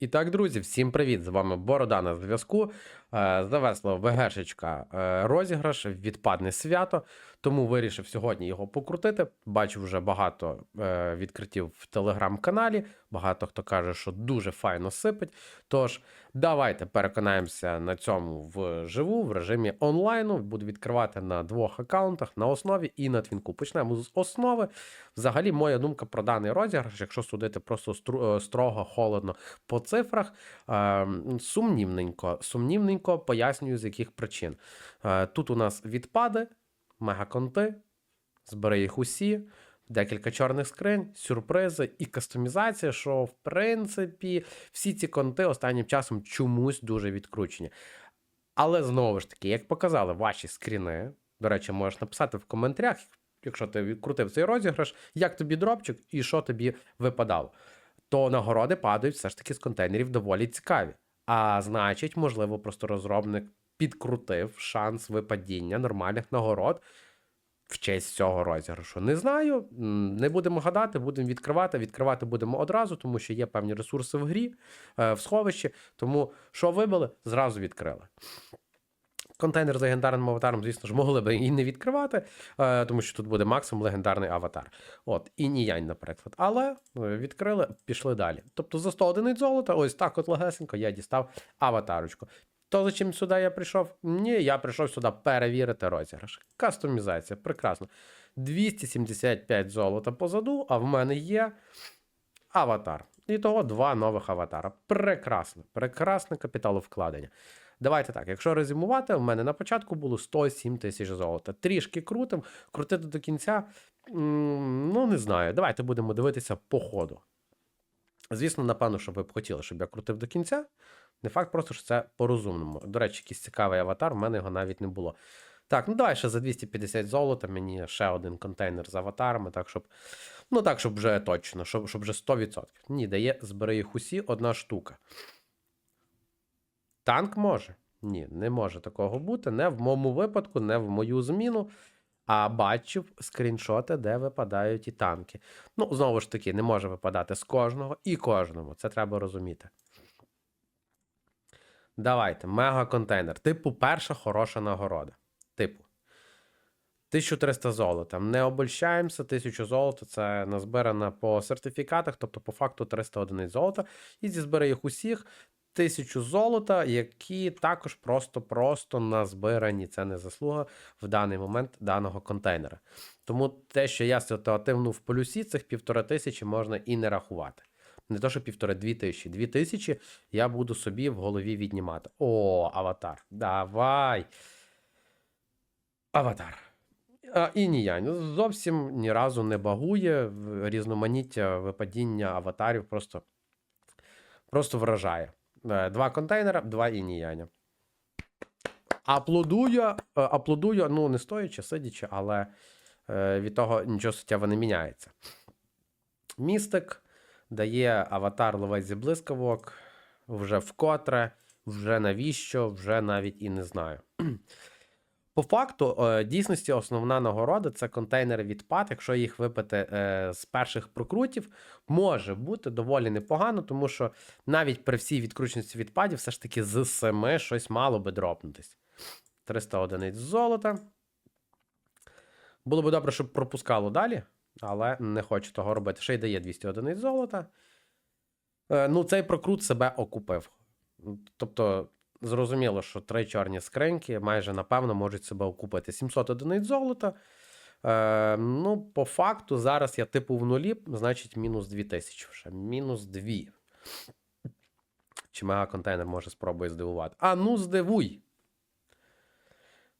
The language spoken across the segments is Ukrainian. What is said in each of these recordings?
І так, друзі, всім привіт! З вами Борода на зв'язку. Завесла Завершила ВГшечка е, розіграш, відпадне свято, тому вирішив сьогодні його покрутити. Бачу вже багато е, відкриттів в телеграм-каналі. Багато хто каже, що дуже файно сипить. Тож, давайте переконаємося на цьому вживу, в режимі онлайну. Буду відкривати на двох аккаунтах на основі і на твінку. Почнемо з основи. Взагалі, моя думка про даний розіграш, якщо судити просто е, строго, холодно по цифрах, е, сумнівненько, сумнівненько пояснюю, з яких причин. Е, Тут у нас відпади, мегаконти, збери їх усі. Декілька чорних скринь, сюрпризи і кастомізація, що в принципі всі ці конти останнім часом чомусь дуже відкручені. Але знову ж таки, як показали ваші скріни, до речі, можеш написати в коментарях, якщо ти відкрутив цей розіграш, як тобі дропчик і що тобі випадало. То нагороди падають все ж таки з контейнерів доволі цікаві. А значить, можливо, просто розробник підкрутив шанс випадіння нормальних нагород в честь цього розіграшу. Не знаю, не будемо гадати, будемо відкривати. Відкривати будемо одразу, тому що є певні ресурси в грі, е, в сховищі. Тому що вибили, зразу відкрили. Контейнер з легендарним аватаром, звісно ж, могли би і не відкривати, е, тому що тут буде максимум легендарний аватар. От, і ніянь, наприклад. Але е, відкрили, пішли далі. Тобто за 100 одиниць золота, ось так от легесенько я дістав аватарочку. То за чим сюди я прийшов? Ні, я прийшов сюди перевірити розіграш. Кастомізація, прекрасно. 275 золота позаду, а в мене є аватар. І того два нових аватара. Прекрасно, прекрасне капіталовкладення. Давайте так, якщо резюмувати, в мене на початку було 107 тисяч золота. Трішки крутим, крутити до кінця. Ну, не знаю. Давайте будемо дивитися по ходу. Звісно, напевно, що ви б хотіли, щоб я крутив до кінця. Не факт, просто що це по-розумному. До речі, якийсь цікавий аватар, в мене його навіть не було. Так, ну давай ще за 250 золота мені ще один контейнер з аватарами, так, щоб. Ну так, щоб вже точно, щоб, щоб вже 100%. Ні, дає збери їх усі одна штука. Танк може? Ні, не може такого бути. Не в моєму випадку, не в мою зміну. А бачив скріншоти, де випадають і танки. Ну, знову ж таки, не може випадати з кожного і кожному. Це треба розуміти. Давайте, мега-контейнер. Типу, перша хороша нагорода. Типу. 1300 золота. Не обольщаємося, 1000 золота це назбирано по сертифікатах, тобто по факту 300 одиниць золота. І зі збери їх усіх 1000 золота, які також просто-просто назбирані. Це не заслуга в даний момент даного контейнера. Тому те, що я ситуативно в плюсі, цих півтора тисячі можна і не рахувати. Не то, що півтори-дві тисячі. Дві тисячі я буду собі в голові віднімати. О, аватар. Давай. Аватар. А, і ніянь. Зовсім ні разу не багує. Різноманіття випадіння аватарів просто, просто вражає. Е, Два контейнера, два ініяня. Аплодую, е, аплодую, ну, не стоячи, сидячи, але е, від того нічого суттєво не міняється. Містик дає аватар ловець зі блискавок вже вкотре, вже навіщо, вже навіть і не знаю. По факту, е, дійсності, основна нагорода це контейнери відпад. Якщо їх випити е, з перших прокрутів, може бути доволі непогано, тому що навіть при всій відкрученості відпадів, все ж таки з 7 щось мало би дропнутись. 300 одиниць золота. Було би добре, щоб пропускало далі, але не хочу того робити. Ще й дає 200 одиниць золота. Е, ну, цей прокрут себе окупив. Тобто, зрозуміло, що три чорні скриньки майже напевно можуть себе окупити. 700 одиниць золота. Е, ну, по факту, зараз я типу в нулі, значить, мінус 2000 вже. Мінус 2. Чи мегаконтейнер може спробує здивувати? А ну, здивуй!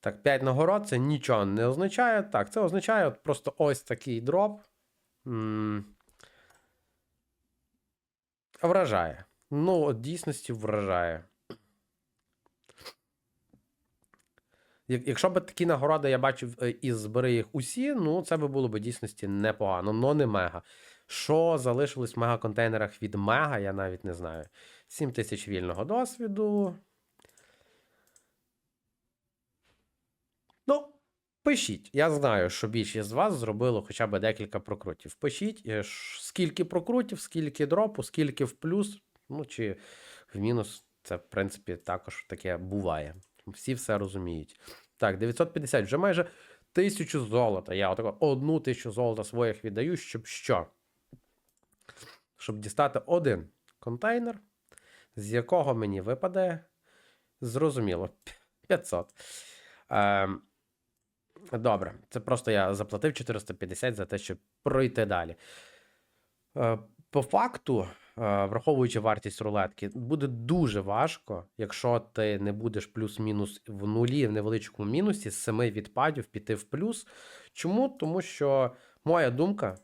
Так, 5 нагород це нічого не означає. Так, це означає от просто ось такий дроп. М, Вражає. Ну, от дійсності вражає. Якщо б такі нагороди я бачив е, із збери їх усі, ну це би було б дійсності непогано, но не мега. Що залишилось в мега-контейнерах від мега, я навіть не знаю. 7 тисяч вільного досвіду. Ну, пишіть. Я знаю, що більшість з вас зробило хоча б декілька прокрутів. Пишіть, е, скільки прокрутів, скільки дропу, скільки в плюс. Ну, чи в мінус, це, в принципі, також таке буває. Всі все розуміють. Так, 950, вже майже тисячу золота. Я отако одну тисячу золота своїх віддаю, щоб що? Щоб дістати один контейнер, з якого мені випаде. Зрозуміло, 500. Ем, добре, це просто я заплатив 450 за те, щоб пройти далі. Е, по факту, враховуючи вартість рулетки, буде дуже важко, якщо ти не будеш плюс-мінус в нулі, в невеличкому мінусі, з 7 відпадів піти в плюс. Чому? Тому що моя думка.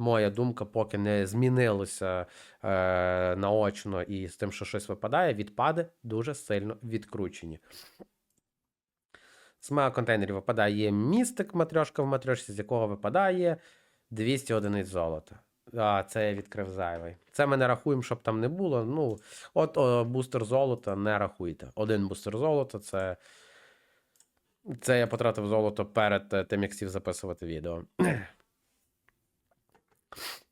Моя думка, поки не змінилося е, наочно і з тим, що щось випадає, відпади дуже сильно відкручені. З мега контейнерів випадає містик матрьошка в матрьошці, з якого випадає 200 одиниць золота. А, це я відкрив зайвий. Це ми не рахуємо, щоб там не було. Ну, от о, бустер золота не рахуйте. Один бустер золота це. Це я потратив золото перед е, тим, як сів записувати відео.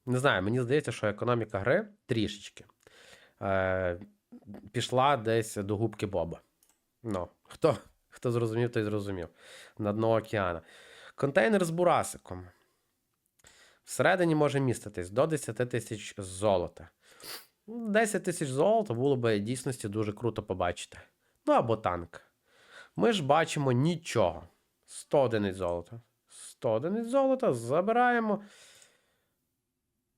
Не знаю, мені здається, що економіка гри трішечки е, пішла десь до губки Боба. Ну, хто, хто зрозумів, той зрозумів. На дно океана. Контейнер з бурасиком. Всередині може міститись до 10 тисяч золота. 10 тисяч золота було б дійсності дуже круто побачити. Ну або танк. Ми ж бачимо нічого. 100 одиниць золота. 100 одиниць золота забираємо.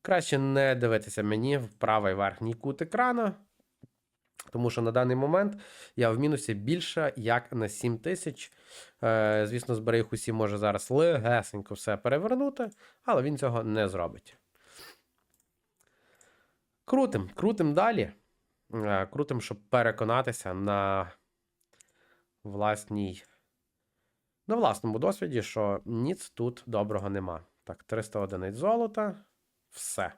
Краще не дивитися мені в правий верхній кут екрана. Тому що на даний момент я в мінусі більше як на 7 тисяч. Е, звісно, зберіг усі може зараз легесенько все перевернути, але він цього не зробить. Крутим, крутим далі. Е, крутим, щоб переконатися на власній. На власному досвіді, що ніц тут доброго нема. Так, 300 одиниць золота. Все.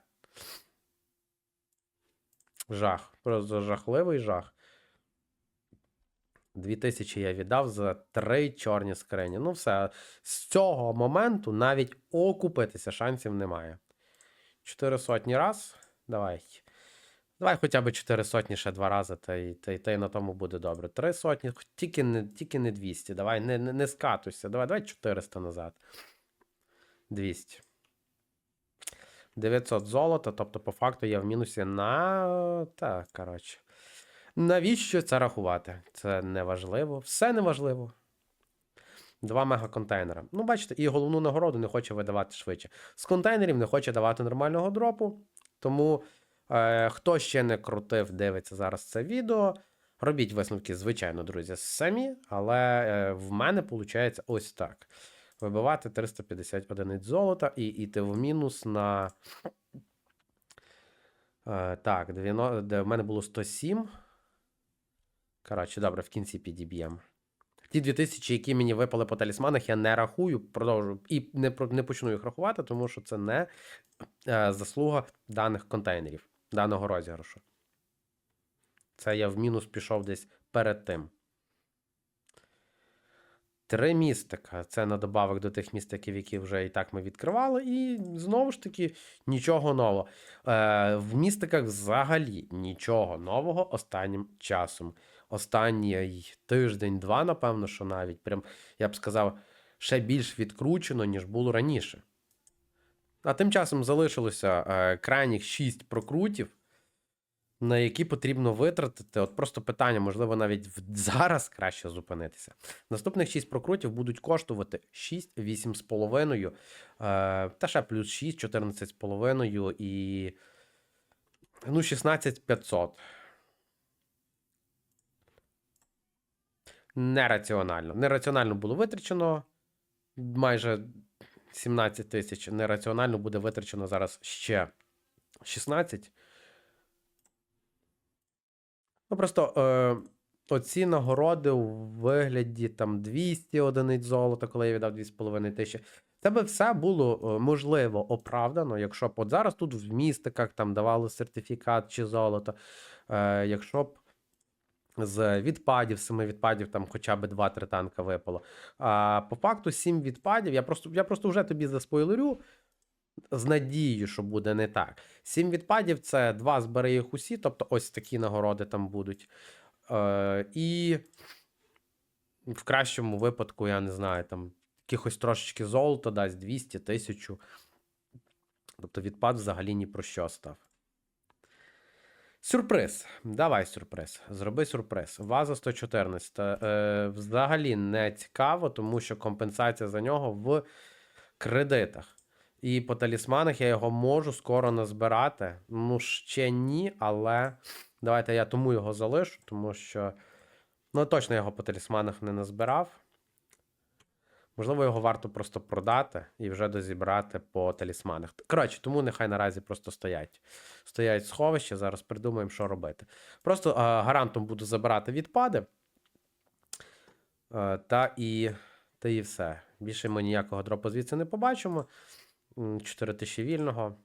Жах. Просто жахливий жах. 2000 я віддав за три чорні скрині. Ну, все. З цього моменту навіть окупитися шансів немає. Чотири сотні раз. Давай. Давай хоча б 4 сотні ще два рази, та й, та, та й на тому буде добре. Три сотні, тільки не, тільки не 200. Давай, не, не, не скатуйся. Давай, давай 400 назад. 200. 900 золота, тобто, по факту, я в мінусі на. Так, коротше. Навіщо це рахувати? Це неважливо. Все неважливо. Два мегаконтейнера. Ну, бачите, і головну нагороду не хоче видавати швидше. З контейнерів не хоче давати нормального дропу. Тому, е, хто ще не крутив, дивиться зараз це відео. Робіть висновки, звичайно, друзі, самі, але е, в мене виходить ось так. Вибивати 350 одиниць золота і йти в мінус на. Е, так, 90, де в мене було 107. Коротше, добре, в кінці підіб'ємо. Ті 2000, які мені випали по талісманах, я не рахую, продовжую і не не почну їх рахувати, тому що це не е, заслуга даних контейнерів, даного розіграшу. Це я в мінус пішов десь перед тим. Три містика. Це на добавок до тих містиків, які вже і так ми відкривали. І знову ж таки нічого нового. Е, в містиках взагалі нічого нового останнім часом. Останній тиждень-два, напевно, що навіть прям, я б сказав, ще більш відкручено, ніж було раніше. А тим часом залишилося е, крайніх 6 прокрутів, на які потрібно витратити. От просто питання, можливо, навіть зараз краще зупинитися. Наступних 6 прокрутів будуть коштувати 6, 8,5, е, та ще плюс 6, 14,5 і. Ну, 16 500. Нераціонально. Нераціонально було витрачено майже 17 тисяч. Нераціонально буде витрачено зараз ще 16. Ну, просто е, оці нагороди у вигляді там 200 одиниць золота, коли я віддав 2,5 тисячі. Це би все було е, можливо оправдано, якщо б от зараз тут в містиках там давали сертифікат чи золото. Е, якщо б з відпадів, семи відпадів, там хоча б 2-3 танка випало. А по факту 7 відпадів. Я просто, я просто вже тобі заспойлерю. З надією, що буде не так. Сім відпадів це два збери їх усі, тобто ось такі нагороди там будуть. Е, і в кращому випадку, я не знаю, там якихось трошечки золота дасть 200 тисячу. Тобто відпад взагалі ні про що став. Сюрприз. Давай сюрприз. Зроби сюрприз. Ваза 114. Е, взагалі не цікаво, тому що компенсація за нього в кредитах. І по талісманах я його можу скоро назбирати. Ну, ще ні, але давайте я тому його залишу, тому що. Ну, точно його по талісманах не назбирав. Можливо, його варто просто продати і вже дозібрати по талісманах. Коротше, тому нехай наразі просто стоять. Стоять сховища, зараз придумаємо, що робити. Просто а, гарантом буду забирати відпади. А, та і та і все. Більше ми ніякого дропу звідси не побачимо. 4 тисячі вільного.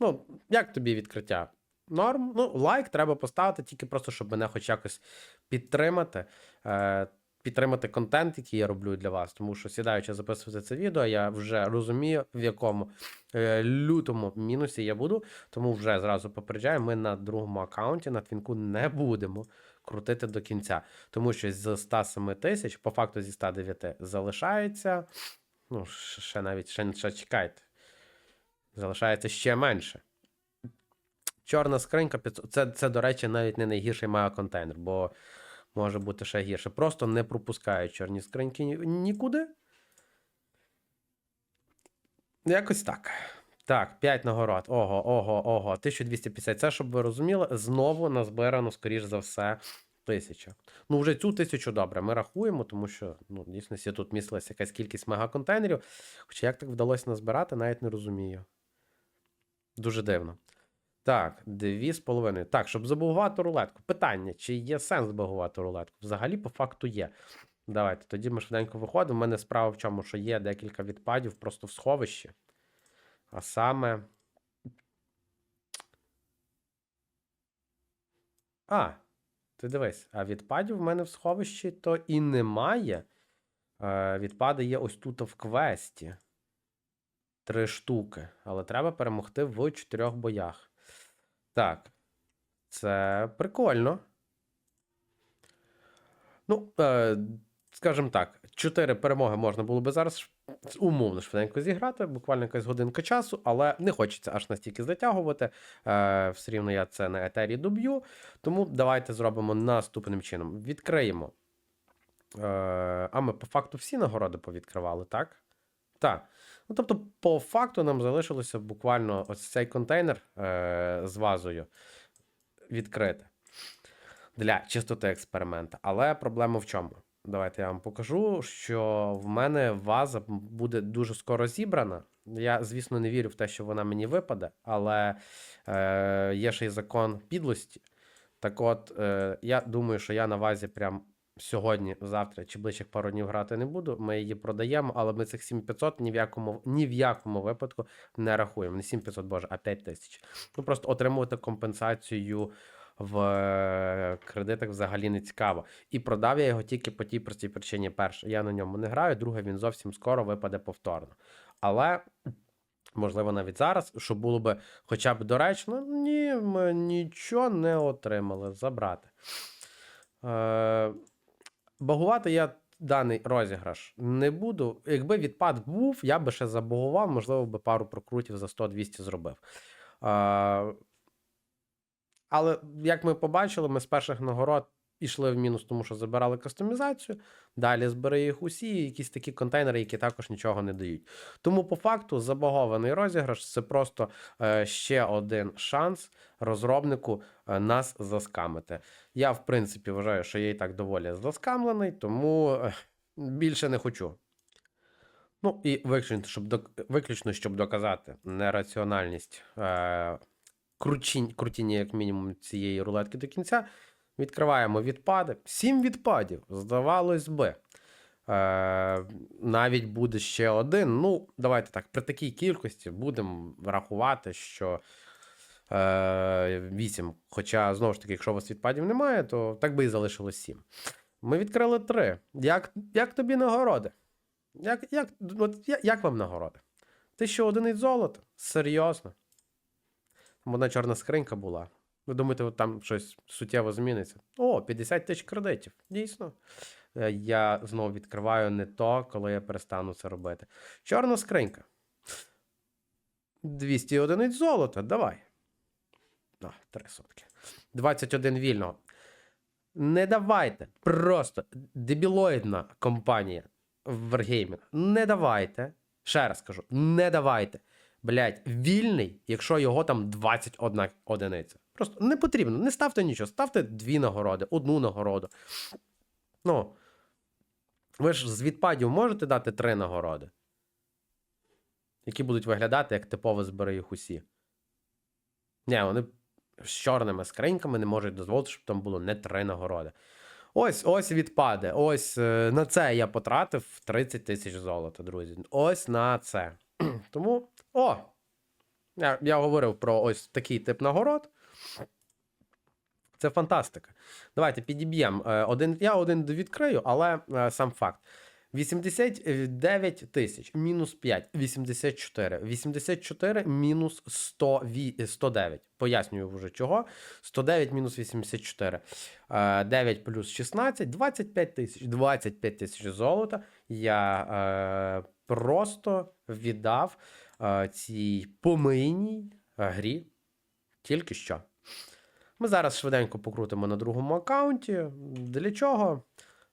Ну, як тобі відкриття? Норм. Ну, лайк треба поставити, тільки просто, щоб мене хоч якось підтримати. Е, підтримати контент, який я роблю для вас. Тому що, сідаючи записувати це відео, я вже розумію, в якому е, лютому мінусі я буду. Тому вже зразу попереджаю, ми на другому аккаунті на твінку не будемо крутити до кінця. Тому що з 107 тисяч, по факту зі 109 залишається. Ну, ще навіть ще, ще чекайте. Залишається ще менше. Чорна скринька 500. Це, це, до речі, навіть не найгірший мега-контейнер, бо може бути ще гірше. Просто не пропускають чорні скриньки ні- нікуди. Якось так. Так, 5 нагород. Ого, ого, ого. 1250. Це, щоб ви розуміли, знову назбирано, скоріш за все, тисяча. Ну, вже цю тисячу добре. Ми рахуємо, тому що ну, в дійсності тут містилася якась кількість мегаконтейнерів. Хоча як так вдалося назбирати, навіть не розумію. Дуже дивно. Так, дві з половиною. Так, щоб забугувати рулетку. Питання: чи є сенс забугувати рулетку? Взагалі, по факту є. Давайте, тоді ми швиденько виходимо. У мене справа в чому, що є декілька відпадів просто в сховищі. А саме. А, ти дивись, а відпадів в мене в сховищі то і немає. Е, відпади є ось тут в квесті. Три штуки. Але треба перемогти в чотирьох боях. Так. Це прикольно. Ну, е, скажімо так, чотири перемоги можна було би зараз умовно швиденько зіграти, буквально якась годинка часу, але не хочеться аж настільки затягувати. Е, все рівно я це на етері доб'ю. Тому давайте зробимо наступним чином. Відкриємо. Е, а ми по факту всі нагороди повідкривали, так? Так. Ну, тобто, по факту нам залишилося буквально ось цей контейнер е, з вазою відкрити для чистоти експеримента. Але проблема в чому? Давайте я вам покажу, що в мене ваза буде дуже скоро зібрана. Я, звісно, не вірю в те, що вона мені випаде, але е, є ще й закон підлості. Так от, е, я думаю, що я на вазі прям сьогодні, завтра чи ближчих пару днів грати не буду. Ми її продаємо, але ми цих 7500 ні в якому, ні в якому випадку не рахуємо. Не 7500, боже, а 5000. Ну просто отримувати компенсацію в е, кредитах взагалі не цікаво. І продав я його тільки по тій простій причині. Перше, я на ньому не граю, друге, він зовсім скоро випаде повторно. Але. Можливо, навіть зараз, що було би хоча б доречно, ні, ми нічого не отримали забрати. Е, багувати я даний розіграш не буду. Якби відпад був, я би ще забагував, можливо, би пару прокрутів за 100-200 зробив. Е, але як ми побачили, ми з перших нагород пішли в мінус, тому що забирали кастомізацію. Далі збери їх усі, якісь такі контейнери, які також нічого не дають. Тому, по факту, забагований розіграш це просто е, ще один шанс розробнику е, нас заскамити. Я, в принципі, вважаю, що я і так доволі заскамлений, тому е, більше не хочу. Ну, і виключно, щоб, виключно, щоб доказати нераціональність е, крутіння, як мінімум, цієї рулетки до кінця. Відкриваємо відпади. Сім відпадів, здавалось би. Е, навіть буде ще один. Ну, давайте так, при такій кількості будемо рахувати, що е, 8. Хоча, знову ж таки, якщо у вас відпадів немає, то так би і залишилось 7. Ми відкрили 3. Як, як тобі нагороди? Як, як, от, як, вам нагороди? Тисяча одиниць золота? Серйозно. Одна чорна скринька була. Ви думаєте, там щось суттєво зміниться? О, 50 тисяч кредитів. Дійсно. Е, Я знову відкриваю не то, коли я перестану це робити. Чорна скринька. 200 одиниць золота. Давай. О, 3 сотки. 21 вільного. Не давайте. Просто дебілоїдна компанія в Wargaming. Не давайте. Ще раз кажу, не давайте. Блять, вільний, якщо його там 21 одиниця. Просто не потрібно, не ставте нічого, ставте дві нагороди, одну нагороду. Ну, ви ж з відпадів можете дати три нагороди, які будуть виглядати як типово збери їх усі. Ні, вони з чорними скриньками не можуть дозволити, щоб там було не три нагороди. Ось ось відпаде. Ось е, на це я потратив 30 тисяч золота, друзі. Ось на це. Тому, о! Я, я говорив про ось такий тип нагород. Це фантастика. Давайте підіб'ємо. Е, Один, я один відкрию, але е, сам факт. 89 тисяч мінус 5, 84. 84 мінус 100, 109. Пояснюю вже чого. 109 мінус 84. Е, 9 плюс 16, 25 тисяч. 25 тисяч золота. Я е, просто віддав е, цій помийній грі тільки що. Ми зараз швиденько покрутимо на другому аккаунті. Для чого?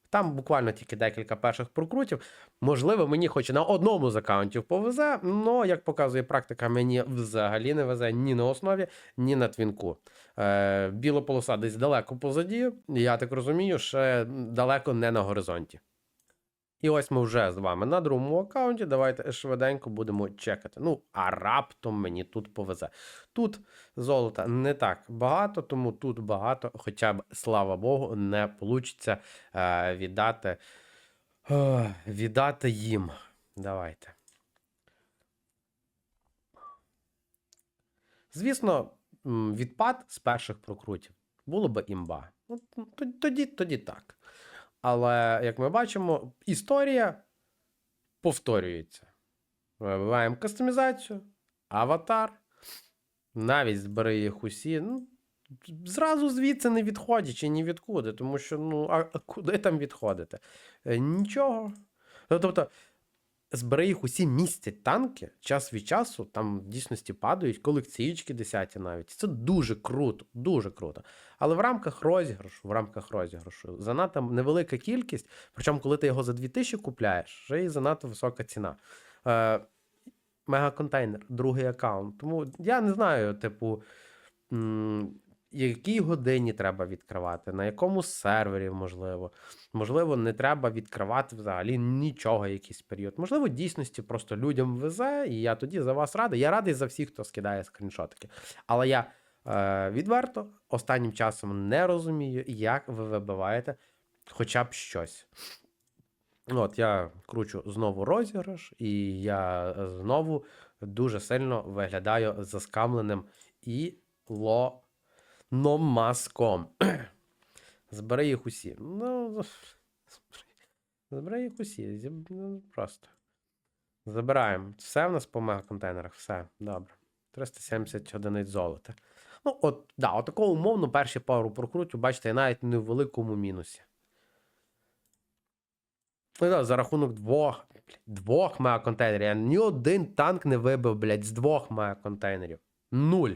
Там буквально тільки декілька перших прокрутів. Можливо, мені хоч на одному з аккаунтів повезе, але, як показує практика, мені взагалі не везе ні на основі, ні на твінку. Е, біла полоса десь далеко позаді, я так розумію, ще далеко не на горизонті. І ось ми вже з вами на другому аккаунті. Давайте швиденько будемо чекати. Ну, а раптом мені тут повезе. Тут золота не так багато, тому тут багато, хоча б, слава Богу, не вийде віддати, е, віддати їм. Давайте. Звісно, відпад з перших прокрутів було би імба. Тоді, тоді так. Але, як ми бачимо, історія повторюється. Вибиваємо кастомізацію, аватар, навіть збери їх усі. Ну, зразу звідси не відходячи ні відкуди, тому що, ну, а, а куди там відходити? Е, Нічого. Ну, Тобто, збери їх усі містять танки, час від часу, там в дійсності падають, колекційки десяті навіть. Це дуже круто, дуже круто. Але в рамках розіграшу, в рамках розіграшу, занадто невелика кількість, причому, коли ти його за 2000 купляєш, вже і занадто висока ціна. Е, мегаконтейнер, другий аккаунт. Тому я не знаю, типу, якій годині треба відкривати, на якому сервері, можливо. Можливо, не треба відкривати взагалі нічого якийсь період. Можливо, дійсності просто людям везе, і я тоді за вас радий. Я радий за всіх, хто скидає скріншотики. Але я е, відверто останнім часом не розумію, як ви вибиваєте хоча б щось. От, я кручу знову розіграш, і я знову дуже сильно виглядаю заскамленим і лономаском. Збери їх усі. Ну, збери їх усі. Просто. Забираємо. Все в нас по мегаконтейнерах, все. Добре. 370 одиниць золота. Ну, от, да, от такого умовно перші пару прокрутів, бачите, я навіть не в великому мінусі. Ну, да, за рахунок двох, блядь, двох мегаконтейнерів. Я ні один танк не вибив, блядь, з двох мегаконтейнерів. Нуль.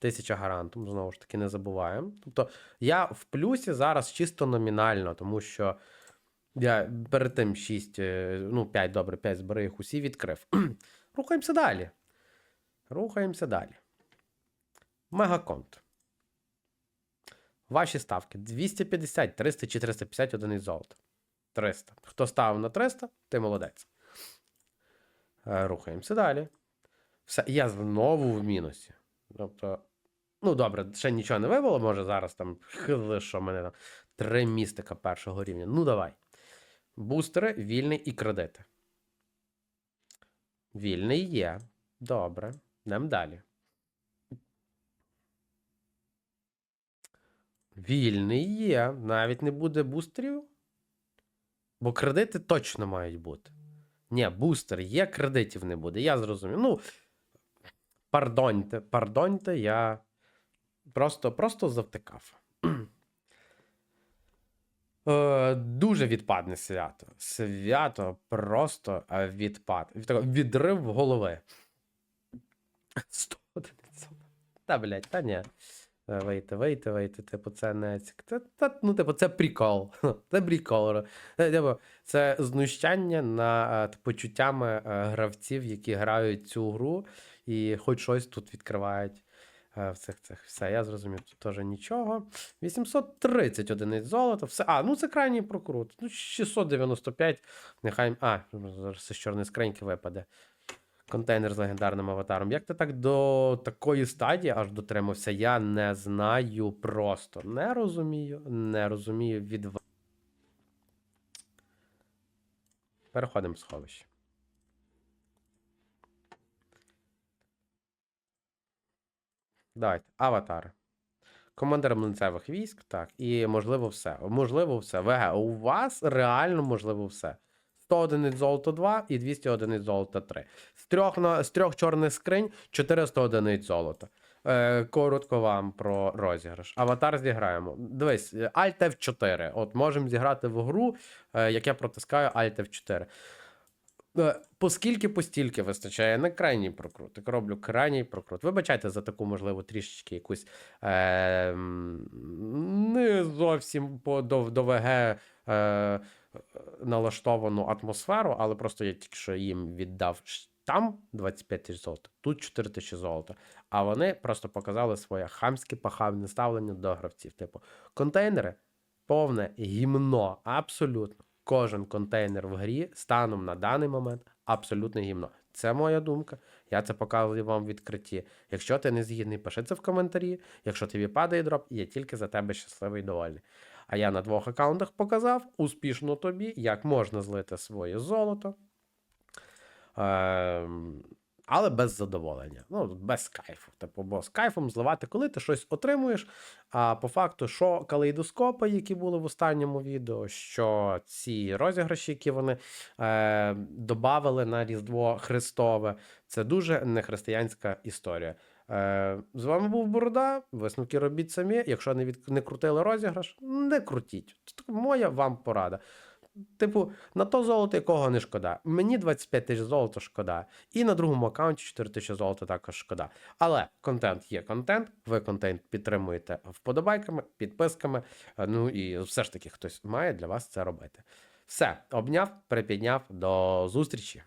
Тисяча гарантом, знову ж таки, не забуваємо. Тобто я в плюсі зараз чисто номінально, тому що я перед тим 6, ну 5, добре, 5 збери їх усі відкрив. Рухаємося далі. Рухаємося далі. Мегаконт. Ваші ставки 250, 300 чи 350 одиниць золота. 300. Хто ставив на 300, ти молодець. Е, Рухаємося далі. Все, я знову в мінусі. Тобто, ну добре, ще нічого не вибило, може зараз там що мене там три містика першого рівня. Ну давай. Бустери, вільний і кредити. Вільний є. Добре. Йдемо далі. Вільний є. Навіть не буде бустерів. Бо кредити точно мають бути. Ні, бустер є, кредитів не буде. Я зрозумів. Ну, пардоньте, пардоньте, я просто, просто завтикав. Е, Дуже відпадне свято. Свято просто е, відпад. Відрив голови. 100 одиниць. Та, блядь, та ні. Е, Вийти, вийти, вийти. Типу, це не цік. Та, ну, типу, це прикол. Це прикол. Е, Типу, це знущання над почуттями гравців, які грають цю гру, і хоч щось тут відкривають. Е, В цих цих все, я зрозумів, тут теж нічого. 830 одиниць золота. Все. А, ну це крайній прокрут. Ну, 695. Нехай. А, зараз з чорної скриньки випаде. Контейнер з легендарним аватаром. Як ти так до такої стадії аж дотримався? Я не знаю просто. Не розумію, не розумію від. Переходимо в сховище. Давайте, аватари. Командир млинцевих військ, так, і можливо все. Можливо, все. ВГ, у вас реально можливо все. 100 одиниць золото 2 і 200 одиниць золота 3. З трьох, на, з трьох чорних скринь 400 одиниць золота. Е, коротко вам про розіграш. Аватар зіграємо. Дивись, Alt F4. От можемо зіграти в гру, е, як я протискаю Alt F4. Е, Поскільки постільки вистачає на крайній прокрут. Роблю крайній прокрут. Вибачайте за таку, можливо, трішечки якусь е, не зовсім по, до, до ВГ е, налаштовану атмосферу, але просто я тільки що їм віддав там 25 тисяч золота, тут 4 тисячі золота. А вони просто показали своє хамське пахавне ставлення до гравців. Типу, контейнери повне гімно, абсолютно. Кожен контейнер в грі станом на даний момент абсолютно гімно. Це моя думка. Я це показую вам в відкритті. Якщо ти не згідний, пиши це в коментарі. Якщо тобі падає дроп, я тільки за тебе щасливий і довольний. А я на двох аккаунтах показав успішно тобі, як можна злити своє золото. Ем, але без задоволення. Ну, без кайфу. Типу, бо з кайфом зливати, коли ти щось отримуєш. А по факту, що калейдоскопи, які були в останньому відео, що ці розіграші, які вони е, додавали на Різдво Христове, це дуже нехристиянська історія. Е, з вами був Борода. Висновки робіть самі. Якщо не, від... не крутили розіграш, не крутіть. Моя вам порада. Типу, на то золото, якого не шкода. Мені 25 тисяч золота шкода. І на другому аккаунті 4 тисячі золота також шкода. Але контент є контент. Ви контент підтримуєте вподобайками, підписками. е, Ну і все ж таки хтось має для вас це робити. Все, обняв, припідняв. До зустрічі.